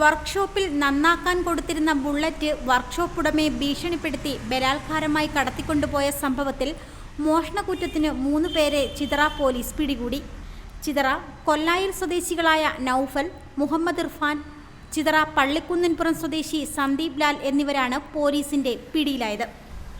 വർക്ക്ഷോപ്പിൽ നന്നാക്കാൻ കൊടുത്തിരുന്ന ബുള്ളറ്റ് വർക്ക്ഷോപ്പ് ഉടമയെ ഭീഷണിപ്പെടുത്തി ബലാത്കാരമായി കടത്തിക്കൊണ്ടുപോയ സംഭവത്തിൽ മോഷണക്കുറ്റത്തിന് മൂന്ന് പേരെ ചിതറ പോലീസ് പിടികൂടി. ചിതറ കൊല്ലായിൽ സ്വദേശികളായ നൌഫൽ മുഹമ്മദ് ഇർഫാൻ ചിതറ പള്ളിക്കുന്നിൻപുറം സ്വദേശി സന്ദീപ് ലാൽ എന്നിവരാണ് പോലീസിന്റെ പിടിയിലായത്.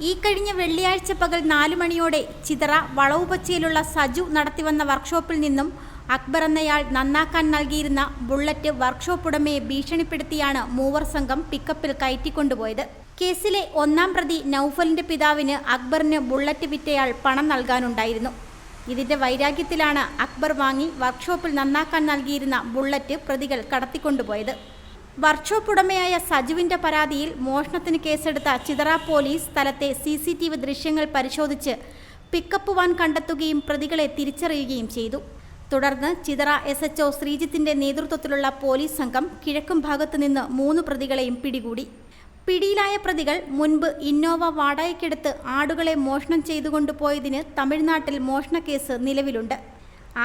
ഈ കഴിഞ്ഞ വെള്ളിയാഴ്ച പകൽ നാലു മണിയോടെ ചിതറ വളവുപച്ചയിലുള്ള സജു നടത്തിവന്ന വർക്ക്ഷോപ്പിൽ നിന്നും അക്ബർ എന്നയാൾ നന്നാക്കാൻ നൽകിയിരുന്ന ബുള്ളറ്റ് വർക്ക്ഷോപ്പ് ഉടമയെ ഭീഷണിപ്പെടുത്തിയാണ് മൂവർ സംഘം പിക്കപ്പിൽ കയറ്റിക്കൊണ്ടുപോയത്. കേസിലെ ഒന്നാം പ്രതി നൌഫലിന്റെ പിതാവിന് അക്ബറിന് ബുള്ളറ്റ് വിറ്റയാൾ പണം നൽകാനുണ്ടായിരുന്നു. ഇതിന്റെ വൈരാഗ്യത്തിലാണ് അക്ബർ വാങ്ങി വർക്ക്ഷോപ്പിൽ നന്നാക്കാൻ നൽകിയിരുന്ന ബുള്ളറ്റ് പ്രതികൾ കടത്തിക്കൊണ്ടുപോയത്. വർക്ക്ഷോപ്പ് ഉടമയായ സജുവിന്റെ പരാതിയിൽ മോഷണത്തിന് കേസെടുത്ത ചിതറ പോലീസ് സ്ഥലത്തെ സി സി ടി വി ദൃശ്യങ്ങൾ പരിശോധിച്ച് പിക്കപ്പ് വാൻ കണ്ടെത്തുകയും പ്രതികളെ തിരിച്ചറിയുകയും ചെയ്തു. തുടർന്ന് ചിതറ എസ് എച്ച് ഒ ശ്രീജിത്തിന്റെ നേതൃത്വത്തിലുള്ള പോലീസ് സംഘം കിഴക്കും ഭാഗത്തു നിന്ന് മൂന്ന് പ്രതികളെയും പിടികൂടി. പിടിയിലായ പ്രതികൾ മുൻപ് ഇന്നോവ വാടകയ്ക്കെടുത്ത് ആടുകളെ മോഷണം ചെയ്തുകൊണ്ടുപോയതിന് തമിഴ്നാട്ടിൽ മോഷണക്കേസ് നിലവിലുണ്ട്.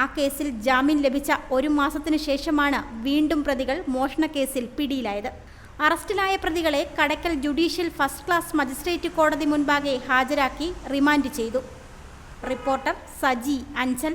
ആ കേസിൽ ജാമ്യം ലഭിച്ച ഒരു മാസത്തിനു ശേഷമാണ് വീണ്ടും പ്രതികൾ മോഷണക്കേസിൽ പിടിയിലായത്. അറസ്റ്റിലായ പ്രതികളെ Kadakkal judicial first class magistrate കോടതി മുൻപാകെ ഹാജരാക്കി റിമാൻഡ് ചെയ്തു. റിപ്പോർട്ടർ സജി അഞ്ചൽ.